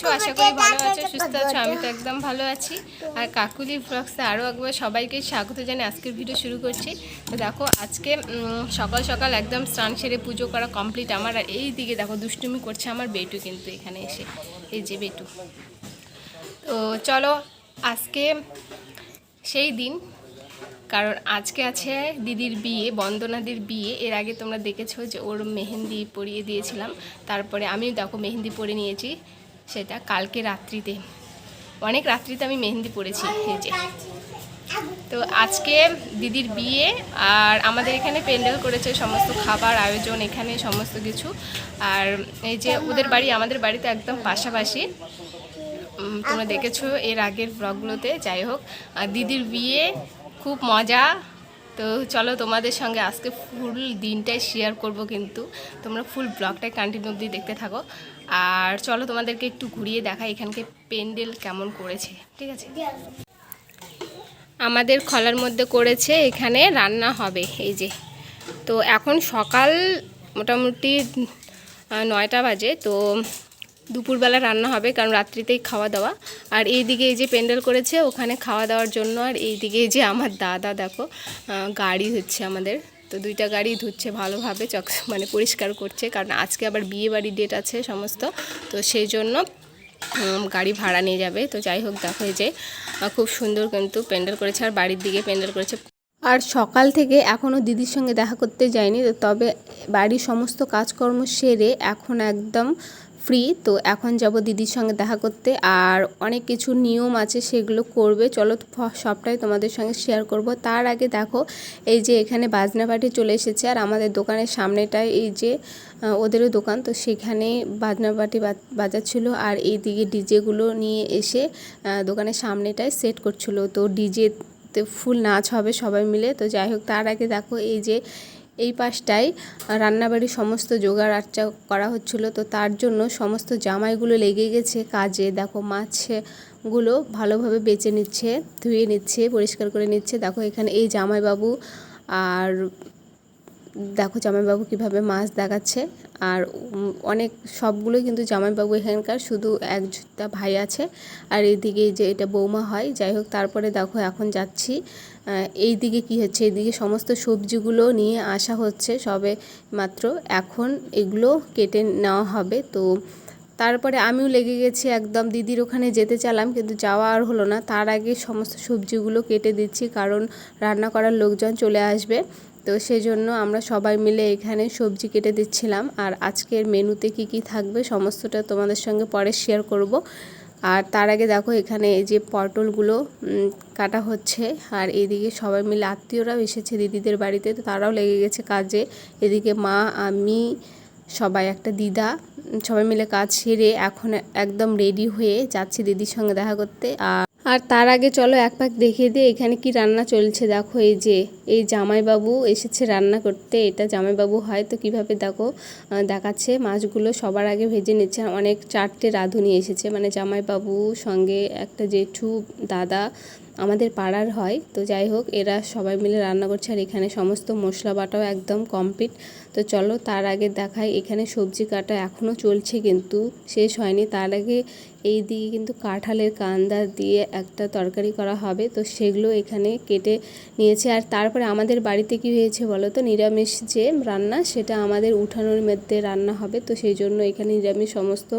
আছো? আশা করি ভালো আছো সুস্থ আছো আমি তো একদম ভালো আছি। আর কাকুলি ব্লগসে আরও একবার সবাইকে স্বাগত জানিয়ে আজকের ভিডিও শুরু করছি। তো দেখো আজকে সকাল সকাল একদম স্নান সেরে পুজো করা কমপ্লিট আমার। আর এই দিকে দেখো দুষ্টুমি করছে আমার বেটু কিন্তু এখানে এসে। এই যে বেটু। তো চলো আজকে সেই দিন। কারণ আজকে আছে দিদির বিয়ে বন্দনাদির বিয়ে। এর আগে তোমরা দেখেছ যে ওর মেহেন্দি পরিয়ে দিয়েছিলাম। তারপরে আমিও দেখো মেহেন্দি পরে নিয়েছি। সেটা কালকে রাত্রিতে। অনেক রাত্রিতে আমি মেহেন্দি পরেছি এই যে। তো আজকে দিদির বিয়ে আর আমাদের এখানে প্যান্ডেল করেছে সমস্ত খাবার, আয়োজন, এখানে সমস্ত কিছু। আর এই যে ওদের বাড়ি, আমাদের বাড়িতে একদম পাশাপাশি। তোমরা দেখেছ এর আগের ব্লগগুলোতে যাই হোক। আর দিদির বিয়ে খুব মজা তো চলো তোমাদের সঙ্গে আজকে ফুল দিনটাই শেয়ার করব কিন্তু। তোমরা ফুল ব্লগটাই কন্টিনিউ অবধি দেখতে থাকো। আর চলো তোমাদেরকে একটু ঘুরিয়ে দেখা এখানকে পেন্ডেল কেমন করেছে, ঠিক আছে? আমাদের খলার মধ্যে করেছে, এখানে রান্না হবে, এই যে। তো এখন সকাল মোটামুটি নয়টা বাজে, তো দুপুরবেলা রান্না হবে, কারণ রাত্রিতেই খাওয়া দাওয়া। আর এইদিকে এই যে প্যান্ডেল করেছে, ওখানে খাওয়া দাওয়ার জন্য, আর এই যে আমার দাদা, দেখো গাড়ি হচ্ছে আমাদের। তো দুইটা গাড়ি ধুচ্ছে ভালোভাবে, চক মানে পরিষ্কার করছে, কারণ আজকে আবার বিয়ে বাড়ির ডেট আছে সমস্ত। তো সেই জন্য গাড়ি ভাড়া নিয়ে যাবে। তো যাই হোক, দেখো যে খুব সুন্দর কিন্তু প্যান্ডেল করেছে, আর বাড়ির দিকে প্যান্ডেল করেছে। আর সকাল থেকে এখনও দিদির সঙ্গে দেখা করতে যায়নি তবে বাড়ির সমস্ত কাজকর্ম সেরে এখন একদম ফ্রি তো এখন যাব দিদির সঙ্গে দেখা করতে। আর অনেক কিছু নিয়ম আছে, সেগুলো করবে। চলো সবটাই তোমাদের সঙ্গে শেয়ার করব। তার আগে দেখো, এই যে এখানে বাজনা পার্টি চলে এসেছে। আর আমাদের দোকানের সামনেটায় এই যে ওদেরও দোকান, তো সেখানে বাজনা পার্টি বাজাচ্ছিল। আর এই দিকে ডিজেগুলো নিয়ে এসে দোকানের সামনেটায় সেট করছিল। তো ডিজে ফুল নাচ হবে সবাই মিলে। তো যাই হোক, তার আগে দেখো, এই যে এই পাশটায় রান্নাবাড়ির সমস্ত জোগাড় আর্চা করা হচ্ছিল। তো তার জন্য সমস্ত জামাইগুলো লেগে গেছে কাজে। দেখো মাছগুলো ভালোভাবে বেছে নিচ্ছে, ধুয়ে নিচ্ছে, পরিষ্কার করে নিচ্ছে। দেখো এখানে এই জামাইবাবু আর দেখো জামাইবাবু কীভাবে মাছ দেখাচ্ছে। আর অনেক সবগুলোই কিন্তু জামাইবাবু এখানকার, শুধু একটা ভাই আছে। আর এইদিকে যে এটা বৌমা হয়, যাই হোক, তারপরে দেখো এখন যাচ্ছি। এই দিকে কি হচ্ছে? এইদিকে সমস্ত সবজিগুলো নিয়ে আসা হচ্ছে সবে মাত্র। এখন এগুলো কেটে নেওয়া হবে। তো তারপরে আমিও লেগে গেছি একদম। দিদির ওখানে যেতে চালাম কিন্তু যাওয়া আর হলো না। তার আগে সমস্ত সবজিগুলো কেটে দিচ্ছি, কারণ রান্না করার লোকজন চলে আসবে। তো সেই জন্য আমরা সবাই মিলে এখানে সবজি কেটে দিচ্ছিলাম। আর আজকের মেনুতে কি কি থাকবে সমস্তটা তোমাদের সঙ্গে পরে শেয়ার করব। আর তার আগে দেখো এখানে এই যে পটলগুলো কাটা হচ্ছে। আর এদিকে সবাই মিলে আত্মীয়রাও এসেছে দিদিদের বাড়িতে, তো তারাও লেগে গেছে কাজে। এদিকে মা, আমি, সবাই একটা দিদা, সবাই মিলে কাজ সেরে এখন একদম রেডি হয়ে যাচ্ছি দিদির সঙ্গে দেখা করতে। আর আর তার আগে চলো এক পাক দেখিয়ে দিয়ে এখানে কি রান্না চলছে? দেখো এই যে, এই জামাইবাবু এসেছে রান্না করতে, এটা জামাইবাবু হয়, তো কীভাবে দেখো দেখাচ্ছে মাছগুলো সবার আগে ভেজে নিচ্ছে। অনেক চারটে রাঁধুনি এসেছে মানে জামাইবাবু সঙ্গে একটা জেঠু দাদা আমাদের পাড়ার হয়। তো যাই হোক, এরা সবাই মিলে রান্না করছে আর এখানে সমস্ত মশলা বাটাও একদম কমপ্লিট তো চলো, তার আগে দেখাই, এখানে সবজি কাটা এখনও চলছে কিন্তু শেষ হয়নি। তার আগে এই দিকে কিন্তু কাঁঠালের কান্দা দিয়ে একটা তরকারি করা হবে। তো সেগুলো এখানে কেটে নিয়েছে। আর তারপরে আমাদের বাড়িতে কি হয়েছে বলো তো? নিরামিষ যে রান্না, সেটা আমাদের উঠানোর মধ্যে রান্না হবে। তো সেই জন্য এখানে নিরামিষ সমস্ত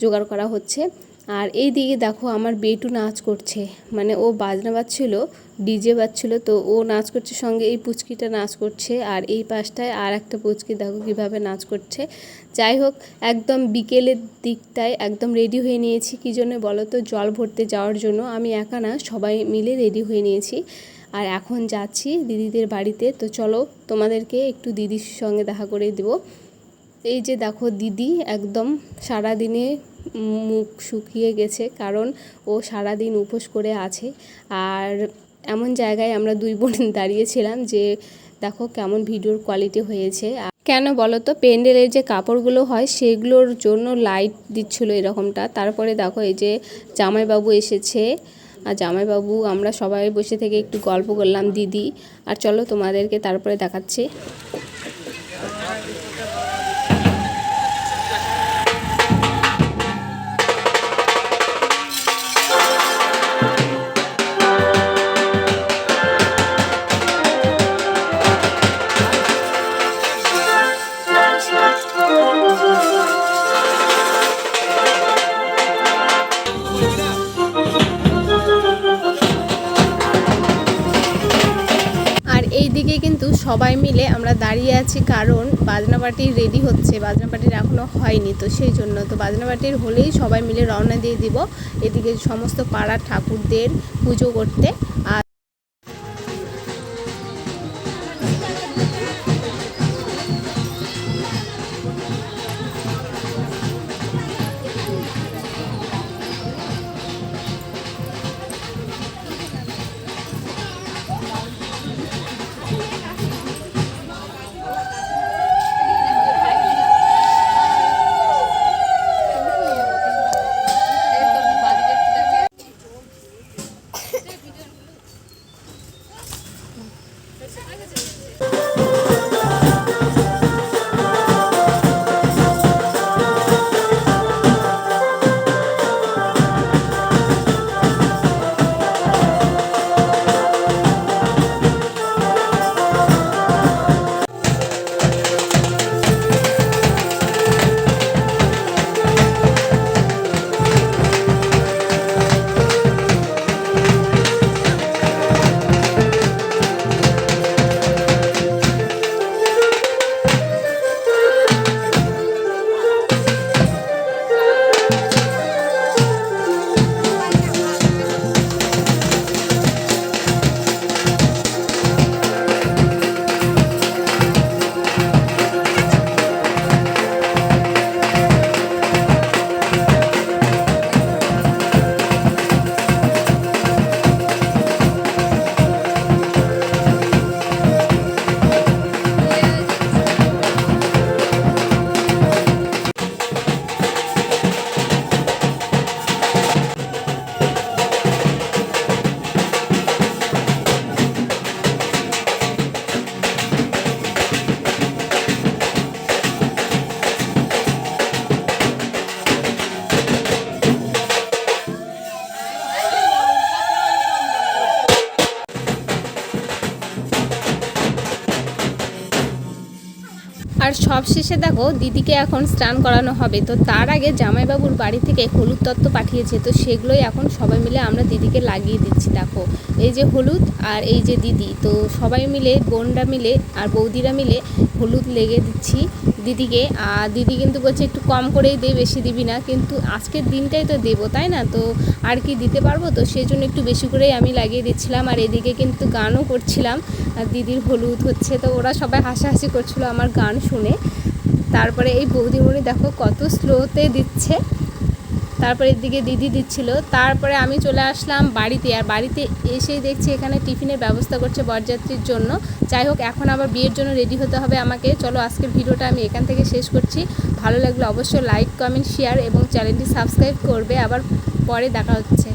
জোগাড় করা হচ্ছে। আর এই দিকে দেখো আমার বেটু নাচ করছে। মানে ও বাজনা বাজছিল, ডিজে বাজছিল, তো ও নাচ করছে, সঙ্গে এই পুচকিটা নাচ করছে। আর এই পাশটায় আর একটা পুচকি দেখো কীভাবে নাচ করছে। যাই হোক, একদম বিকেলের দিকটায় একদম রেডি হয়ে নিয়েছি। কী জন্য বলো তো? জল ভরতে যাওয়ার জন্য আমি একা না, সবাই মিলে রেডি হয়ে নিয়েছি। আর এখন যাচ্ছি দিদিদের বাড়িতে। তো চলো, তোমাদেরকে একটু দিদির সঙ্গে দেখা করে দেবো। এই যে দেখো দিদি, একদম সারা সারাদিনে মুখ শুকিয়ে গেছে, কারণ ও সারাদিন উপোস করে আছে। আর এমন জায়গায় আমরা দুই বোন দাঁড়িয়েছিলাম যে, দেখো কেমন ভিডিওর কোয়ালিটি হয়েছে। কেন বলো তো প্যান্ডেলের যে কাপড়গুলো হয়, সেগুলোর জন্য লাইট দিচ্ছিল এরকমটা। তারপরে দেখো এই যে জামাইবাবু এসেছে। আর জামাইবাবু, আমরা সবাই বসে থেকে একটু গল্প করলাম দিদি। আর চলো তোমাদেরকে তারপরে দেখাচ্ছি। সবাই মিলে আমরা দাঁড়িয়ে আছি, কারণ বাজনা পার্টি রেডি হচ্ছে বাজনা পার্টির এখনও হয়নি, তো সেই জন্য, তো বাজনা পার্টির হলেই সবাই মিলে রওনা দিয়ে দিব। এদিকে সমস্ত পাড়ার ঠাকুরদের পুজো করতে, আর সব শেষে দেখো দিদিকে এখন স্নান করানো হবে। তো তার আগে জামাইবাবুর বাড়ি থেকে হলুদ তত্ত্ব পাঠিয়েছে। তো সেগুলোই এখন সবাই মিলে আমরা দিদিকে লাগিয়ে দিচ্ছি, দেখো। এই যে হলুদ আর এই যে দিদি। তো সবাই মিলে, বোনরা মিলে আর বৌদিরা মিলে হলুদ লেগে দিচ্ছি। দিদিকে, আর দিদি কিন্তু বলছে একটু কম করেই দে, বেশি দিবি না। কিন্তু আজকের দিনটাই তো দেবো, তাই না? তো আর কি দিতে পারব? তো সেই জন্য একটু বেশি করেই আমি লাগিয়ে দিচ্ছিলাম। আর এদিকে কিন্তু গানও করছিলাম। আর দিদির হলুদ হচ্ছে, তো ওরা সবাই হাসাহাসি করছিল আমার গান শুনে। তারপরে এই বৌদিমণি দেখো কত স্লোতে দিচ্ছে। তারপরে এদিকে দিদি দিচ্ছিল। তারপরে আমি চলে আসলাম বাড়িতে আর বাড়িতে এসেই দেখছি এখানে টিফিনের ব্যবস্থা করছে বরযাত্রীর জন্য। যাই হোক, এখন আবার বিয়ের জন্য রেডি হতে হবে আমাকে। চলো, আজকের ভিডিওটা আমি এখান থেকে শেষ করছি। ভালো লাগলে অবশ্যই লাইক, কমেন্ট, শেয়ার এবং চ্যানেলটি সাবস্ক্রাইব করবে। আবার পরে দেখা হচ্ছে।